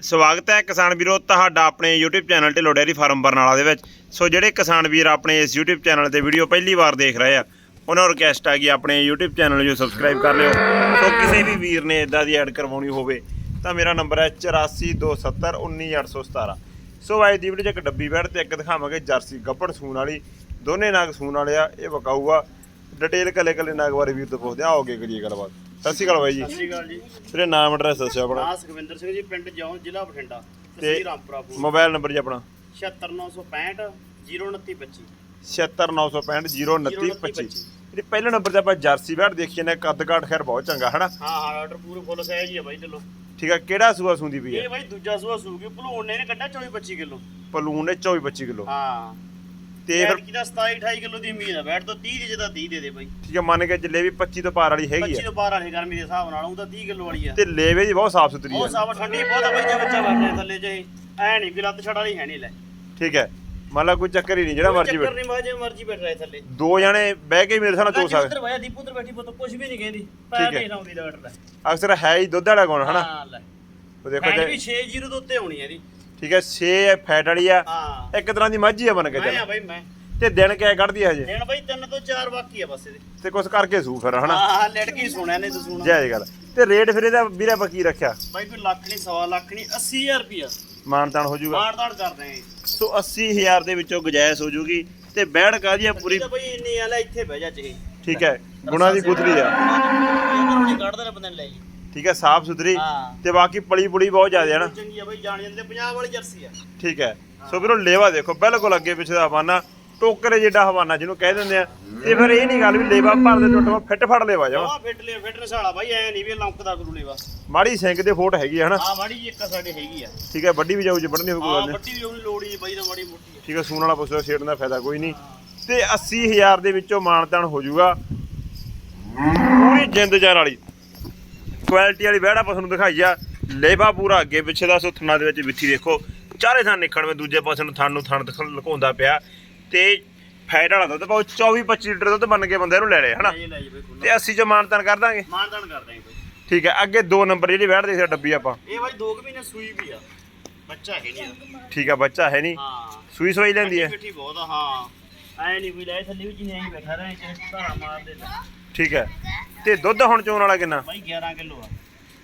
ਸਵਾਗਤ ਹੈ ਕਿਸਾਨ ਵੀਰੋ ਤੁਹਾਡਾ ਆਪਣੇ YouTube channel Dhillon dairy farm Barnala ਦੇ ਵਿੱਚ। ਸੋ ਜਿਹੜੇ ਕਿਸਾਨ ਵੀਰ ਆਪਣੇ ਇਸ YouTube ਚੈਨਲ ਤੇ ਵੀਡੀਓ ਪਹਿਲੀ ਵਾਰ ਦੇਖ ਰਹੇ ਆ, ਉਹਨਾਂ ਨੂੰ ਰਿਕਵੈਸਟ ਆ ਕਿ ਆਪਣੇ YouTube ਚੈਨਲ ਨੂੰ ਸਬਸਕ੍ਰਾਈਬ ਕਰ ਲਿਓ। ਸੋ ਕਿਸੇ ਵੀ ਵੀਰ ਨੇ ਇਦਾਂ ਦੀ ਐਡ ਕਰਵਾਉਣੀ ਹੋਵੇ, ਤਾਂ ਮੇਰਾ ਨੰਬਰ ਹੈ 8427191817 ਸੋ ਅੱਜ ਦੀ ਵੀਡੀਓ 'ਚ ਇੱਕ ਡੱਬੀ ਬੈਠ ਤੇ ਇੱਕ ਦਿਖਾਵਾਂਗੇ, ਜਰਸੀ ਗੱਪੜ ਸੂਣ ਵਾਲੀ, ਦੋਨੇ ਨਾਗ ਸੂਣ ਵਾਲੇ ਆ, ਇਹ ਵਕਾਊ ਡਿਟੇਲ ਕੱਲੇ ਕੱਲੇ ਨਾਗ ਬਾਰੇ ਵੀਰ ਤੋਂ ਪੁੱਛਦੇ ਆ ਆਓਗੇ ਕਰੀਏ ਗੱਲਬਾਤ। ਸਤਿ ਸ਼੍ਰੀ ਅਕਾਲ ਬਾਈ ਜੀ। ਸਤਿ ਸ਼੍ਰੀ ਅਕਾਲ ਜੀ। ਤੇਰੇ ਨਾਮ ਐਡਰੈਸ ਦੱਸਿਓ ਆਪਣਾ। ਨਾਮ ਸੁਖਵਿੰਦਰ ਸਿੰਘ ਜੀ ਪਿੰਡ ਜੌਂ ਜ਼ਿਲ੍ਹਾ ਬਠਿੰਡਾ। ਤੇ ਤਹਿਸੀਲ ਰਾਮਪੁਰਾ ਫੂਲ ਮੋਬਾਈਲ ਨੰਬਰ ਜੀ ਆਪਣਾ। 76965 02925 76965 ਜਿਹੜੀ ਪਹਿਲੇ ਨੰਬਰ ਤੇ ਆਪਾਂ ਜਰਸੀ ਬੈਠ ਦੇਖੀ ਨੇ ਕੱਦ ਕਾਠ ਖੈਰ ਬਹੁਤ ਚੰਗਾ ਹਨਾ? ਹਾਂ ਹਾਂ ਆਰਡਰ ਪੂਰੇ ਫੁੱਲ ਸਾਈਜ਼ ਹੀ ਆ ਬਾਈ ਚਲੋ। ਠੀਕ ਹੈ ਕਿਹੜਾ ਸੂਆ ਸੂੰਦੀ ਪਈ ਇਹ ਹੈ ਬਾਈ ਦੂਜਾ ਸੂਆ ਸੂਗੀ ਭਲੂਣ ਨੇ ਇਹਨੇ ਕੱਢਿਆ 24 25 ਕਿਲੋ। ਪਲੂਨ ਨੇ 24 25 ਕਿਲੋ। ਹਾਂ। ਤੇ ਫਿਰ ਕੀ ਦਾ 27 28 ਕਿਲੋ ਦੀ ਉਮੀਦ ਆ ਬੈਠ ਤੋਂ 30 ਦੀ ਜਿਹਦਾ 30 ਦੇ ਦੇ ਬਾਈ। ਠੀਕ ਹੈ ਮੰਨ ਕੇ ਚੱਲੇ ਵੀ 25 ਤੋਂ ਪਾਰ ਵਾਲੀ ਹੈਗੀ 25 ਆ ਤੋਂ 12 ਵਾਲੇ ਗਰਮੀ ਦੇ ਹਿਸਾਬ ਨਾਲ ਉਹ ਤਾਂ 30 ਕਿਲੋ ਵਾਲੀ ਆ। ਤੇ ਲੇਵੇ ਦੀ ਬਹੁਤ ਸਾਫ਼ ਸੁਥਰੀ ਉਹ ਹੈ ਸਾਵਾ ਠੰਡੀ ਬਹੁਤ ਆ ਬਾਈ ਜੇ ਬੱਚਾ ਬੈਠੇ ਥੱਲੇ ਜੇ। ਐ ਨਹੀਂ ਵੀ ਲੱਤ ਛੜਾ ਨਹੀਂ ਹੈ ਨਹੀਂ ਲੈ। ਠੀਕ ਹੈ ਮੰਨ ਲਾ ਕੋਈ ਚੱਕਰ ਹੀ ਨਹੀਂ ਜਿਹੜਾ ਮਰਜ਼ੀ ਚੱਕਰ ਨਹੀਂ ਮਾ ਜੇ ਮਰਜ਼ੀ ਬੈਠ ਰਹੇ ਥੱਲੇ। ਦੋ ਜਣੇ ਬਹਿ ਕੇ ਮੇਰੇ ਸਾਹਮਣੇ ਚੋ ਸਕਦੇ। ਉੱਧਰ ਵਾਇਆ ਦੀਪ ਉੱਧਰ ਬੈਠੀ ਪੁੱਤ ਕੁਝ ਵੀ ਨਹੀਂ ਕਹਿੰਦੀ। ਪੈਰ। ਨਹੀਂ ਲਾਉਂਦੀ ਡਾਕਟਰ ਦਾ ਅਕਸਰ ਹੈ ਹੀ ਦੁੱਧ ਵਾਲਾ ਗੁਣ ਹਨਾ? ਹਾਂ ਲੈ। ਉਹ ਦੇਖੋ ਫੈਟ ਜੇ ਵੀ 60 ਤੋਂ ਉੱਤੇ ਹੋਣੀ ਹੈ ਇਹਦੀ। ਠੀਕ ਹੈ 6 ਫੈਟ ਵਾਲੀ ਆ। ਹਾਂ। ਇੱਕ ਤਰ੍ਹਾਂ ਦੀ ਮੱਝ ਆ ਮੰਨ ਕੇ ਮੈਂ ਆ ਚੱਲ ਬਾਈ ਮੈਂ। ਤੇ ਦਿਨ ਕਿਆ ਕੱਢਦੀ ਹੈ ਹਜੇ? ਦੇਣ ਬਾਈ ਤਿੰਨ ਤੋਂ ਚਾਰ ਬਾਕੀ ਆ ਬਸ ਇਹਦੇ। ਤੇ ਕੁਛ ਕਰਕੇ ਸੂ ਫਿਰ ਹਨਾ? ਹਾਂ ਲੜਕੀ ਸੁਣਿਆ ਨਹੀਂ ਤੂੰ ਸੁਣਾ ਜੈ ਜੀ ਗੱਲ। ਤੇ ਰੇਟ ਫਿਰ ਇਹਦਾ ਵੀਰੇ ਆਪਾਂ ਕੀ ਰੱਖਿਆ? ਬਾਈ ਕੋਈ ਲੱਖ ਨਹੀਂ ਸਵਾ ਲੱਖ ਨਹੀਂ 80000 ਰੁਪਿਆ ਮਾਨਤਾਨ ਹੋ ਜਾਊਗਾ। ਮਾਰ ਦਾੜ ਕਰ ਰਹੇ ਸੋ 80000 ਦੇ ਵਿੱਚੋਂ ਗੁਜਾਇਸ਼ ਹੋ ਜੂਗੀ ਤੇ ਬੈੜ ਕਾਦੀ ਆ ਪੂਰੀ? ਤਾਂ ਬਾਈ ਇੰਨੀ ਆ ਲੈ ਇੱਥੇ ਬਹਿ ਜਾ ਚਾਹੇ ਠੀਕ ਹੈ ਗੁਣਾ ਦੀ ਗੁਦਰੀ ਆ। ਨਹੀਂ ਕੱਢਦੇ ਨੇ ਬੰਦੇ ਨੇ ਲੈ ਲਈ। ਠੀਕ ਹੈ ਸਾਫ਼ ਸੁਥਰੀ ਹਾਂ। ਤੇ ਬਾਕੀ ਪਲੀ ਪੁਲੀ ਬਹੁਤ ਜ਼ਿਆਦਾ ਹੈ ਨਾ। ਚੰਗੀ ਆ ਬਾਈ ਜਾਣ ਜਾਂਦੇ ਪੰਜਾਬ ਵਾਲੀ ਜਰਸੀ ਆ। ਠੀਕ ਹੈ। ਸੋ ਵੀਰੋ ਲੇਵਾ ਦੇਖੋ ਬਿਲਕੁਲ ਅੱਗੇ ਪਿੱਛੇ ਦਾ ਹਵਾਨਾ ਟੋਕਰੇ ਜਿੱਡਾ ਹਵਾਨਾ ਜਿਹਨੂੰ ਕਹਿ ਦਿੰਦੇ ਆ। ਤੇ ਫਿਰ ਇਹ ਨਹੀਂ ਗੱਲ ਵੀ ਲੇਵਾ ਭਰਦੇ ਟੁੱਟਵਾ ਫਿੱਟ ਫੜ ਲੇਵਾ ਜਾਵਾ ਆ ਫਿੱਟ ਲਿਆ ਫਿਟਨੈਸ ਵਾਲਾ ਬਾਈ ਐ ਨਹੀਂ ਵੀ ਲੰਕਦਾ ਗੁਰੂ ਲੇਵਾ। ਮਾੜੀ ਸਿੰਕ ਦੇ ਫੋਟ ਹੈਗੀ ਹੈ ਹਨਾ? ਆ ਮਾੜੀ ਜਿਹੀ ਇੱਕ ਸਾਡੇ ਹੈਗੀ ਆ। ਠੀਕ ਹੈ ਵੱਡੀ ਵੀ ਜਾਊ ਜੇ ਵੱਢਣੀ ਹੋਊ ਕੋਈ ਆ ਨਹੀਂ। ਵੱਡੀ ਵੀ ਉਹਨੂੰ ਲੋੜ ਹੀ ਬਾਈ ਦਾ ਮਾੜੀ ਮੋਟੀ ਠੀਕ ਹੈ ਸੂਣ ਵਾਲਾ ਪੁੱਛੋ ਛੇੜਨ ਦਾ ਫਾਇਦਾ ਕੋਈ ਨਹੀਂ। ਤੇ 80000 ਦੇ ਵਿੱਚੋਂ ਮਾਨਤਾਨ ਹੋ ਜਾਊਗਾ ਪੂਰੀ ਜਿੰਦ ਜਾਨ ਵਾਲੀ। ਕੁਆਲਿਟੀ ਵਾਲੀ ਬਹਿੜਾ ਆਪਾਂ ਤੁਹਾਨੂੰ ਦਿਖਾਈ ਆ। ਲੇਬਾ ਪੂਰਾ ਅੱਗੇ ਪਿੱਛੇ ਦਾ ਸੁਥਣਾ ਦੇ ਵਿੱਚ ਵਿੱਥੀ ਦੇਖੋ। ਚਾਰੇ ਥਾਂ ਨਿਕਣ ਵਿੱਚ ਦੂਜੇ ਪਾਸੇ ਨੂੰ ਥਣ ਨੂੰ ਥਣ ਦਿਖਣ ਲੁਕਾਉਂਦਾ ਪਿਆ। ਤੇ ਫੈਟ ਵਾਲਾ ਦੁੱਧ ਪਾਉ 24 25 ਲੀਟਰ ਦੁੱਧ ਬਣ ਕੇ ਬੰਦੇ ਨੂੰ ਲੈ ਲੈ ਹਨਾ? ਤੇ 80 ਚੋਂ ਮਾਨਤਾਨ ਕਰ ਦਾਂਗੇ? ਮਾਨਦਾਨ ਕਰਦੇ ਆਂ ਬਾਈ। ਠੀਕ ਹੈ ਅੱਗੇ ਦੋ ਨੰਬਰ ਜਿਹੜੀ ਬਹਿੜ ਦੇ ਡੱਬੀ ਆਪਾਂ। ਇਹ ਬਾਈ 2 ਮਹੀਨੇ ਸੂਈ ਵੀ ਆ। ਬੱਚਾ ਹੈ ਨਹੀਂ। ਠੀਕ ਹੈ ਬੱਚਾ ਹੈ ਨਹੀਂ। ਹਾਂ। ਸੂਈ ਸਵਾਈ ਲੈਂਦੀ ਹੈ ਮਿੱਠੀ ਬਹੁਤ ਆ ਹਾਂ। ਐ ਨਹੀਂ ਕੋਈ ਲੈ ਥੱਲੇ ਵੀ ਜਿੰਨੇ ਐਂ ਬੈਠਾ ਰਹੇ ਚਾਹੇ ਧਾਰਾ ਮਾਰ ਦੇ। ਠੀਕ ਹੈ। ਤੇ ਦੁੱਧ ਹੁਣ ਚੋਣ ਵਾਲਾ ਕਿੰਨਾ? ਬਾਈ 11 ਕਿਲੋ ਆ।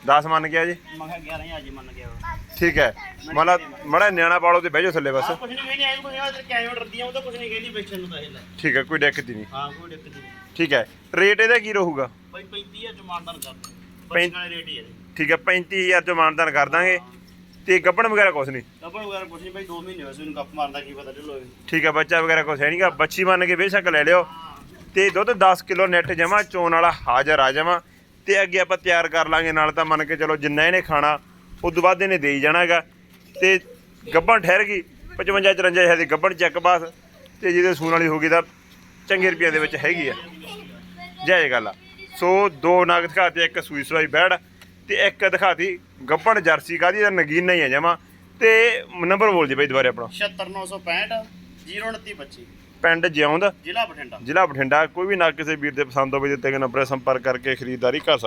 10 ਮੰਨ ਗਿਆ ਜੀ? ਮੈਂ ਕਿਹਾ 11 ਹੀ ਅੱਜ ਮੰਨ ਗਿਆ ਵਾ। ਠੀਕ ਹੈ। ਮਤਲਬ ਮੜਾ ਨਿਆਣਾ ਪਾਲੋ ਤੇ ਬਹਿ ਜਾਓ ਥੱਲੇ ਬਸ। ਆਹ ਕੁਛ ਨਹੀਂ ਕਹਿੰਦੀ ਐ ਕੋਈ ਆ ਤੇ ਕਿਵੇਂ ਡਰਦੀਆਂ ਉਹ ਤਾਂ ਕੁਛ ਨਹੀਂ ਕਹਿੰਦੀ ਬੈਠਣ ਨੂੰ ਤਾਂ ਇਹ ਲੈ। ਠੀਕ ਹੈ ਕੋਈ ਦਿੱਕਤ ਹੀ ਨਹੀਂ। ਹਾਂ ਕੋਈ ਦਿੱਕਤ ਨਹੀਂ। ਠੀਕ ਹੈ। ਰੇਟ ਇਹਦਾ ਕੀ ਰਹੂਗਾ? ਬਾਈ 35 ਅੱਜ ਮਾਨਦਾਨ ਕਰਦੇ ਬੱਚੇ ਵਾਲੇ ਰੇਟ ਹੀ ਆ ਇਹਦੇ। ਠੀਕ ਹੈ 35000 ਚੋਂ ਮਾਨਦਾਨ ਕਰ ਦਾਂਗੇ। ਤੇ ਗੱਬਣ ਵਗੈਰਾ ਕੁਛ ਨਹੀਂ? ਕੱਪੜ ਵਗੈਰਾ ਕੁਛ ਨਹੀਂ ਬਾਈ 2 ਮਹੀਨੇ ਹੋਏ ਸੀ ਉਹਨੂੰ ਗੱਪ ਮਾਰਦਾ ਕੀ ਪਤਾ ਢਿੱਲੋ ਠੀਕ ਹੈ ਬੱਚਾ ਵਗੈਰਾ ਕੁਛ ਹੈ ਨਹੀਂਗਾ ਬੱਚੀ ਮੰਨ ਕੇ ਬੇਸ਼ੱਕ ਲੈ ਲਿਓ। ਤੇ ਦੁੱਧ 10 ਕਿਲੋ ਨੈਟ ਜਮਾ, ਚੋਣ ਵਾਲਾ ਹਾਜ਼ਰ ਆ ਜਾਵਾਂ ਤੇ ਅੱਗੇ ਆਪਾਂ ਤਿਆਰ ਕਰ ਲਾਂਗੇ, ਨਾਲ ਤਾਂ ਮੰਨ ਕੇ ਚਲੋ ਜਿੰਨਾ ਇਹਨੇ ਖਾਣਾ ਉਸ ਤੋਂ ਬਾਅਦ ਇਹਨੇ ਦੇਈ ਜਾਣਾਗਾ ਤੇ ਗੱਬਣ ਠਹਿਰ ਗਈ 55 54 ਹਜ਼ਾਰ ਦੀ ਗੱਬਣ ਚੈੱਕ ਬਾਸ, ਤੇ ਜਿਹਦੇ ਸੂਣ ਵਾਲੀ ਹੋ ਗਈ ਤਾਂ ਚੰਗੇ ਰੁਪਈਆਂ ਦੇ ਵਿੱਚ ਹੈਗੀ ਆ। ਜੈ ਗੱਲ ਆ। ਸੋ ਦੋ ਨਗ ਦਿਖਾਤੇ ਇੱਕ ਸੂਈ ਸਵਾਈ ਬੈੜ, ਤੇ ਇੱਕ ਦਿਖਾਤੀ ਗੱਬਣ ਜਰਸੀ ਕਾਦੀ ਦਾ ਨਗੀਨਾ ਹੀ ਆ ਜਮਾ। ਤੇ ਨੰਬਰ ਬੋਲ ਜੀ ਬਾਈ ਦੁਬਾਰੇ ਆਪਣਾ। 76965 02925 ਪਿੰਡ ਜਿਉਂਦ ਜ਼ਿਲ੍ਹਾ ਬਠਿੰਡਾ। ਜ਼ਿਲ੍ਹਾ ਬਠਿੰਡਾ। ਕੋਈ ਵੀ ਨਾ ਕਿਸੇ ਵੀਰ ਦੇ ਪਸੰਦ ਹੋਵੇ ਦਿੱਤੇ ਗਏ ਨੰਬਰ 'ਤੇ ਸੰਪਰਕ ਕਰਕੇ ਖਰੀਦਦਾਰੀ ਕਰ ਸਕਦੇ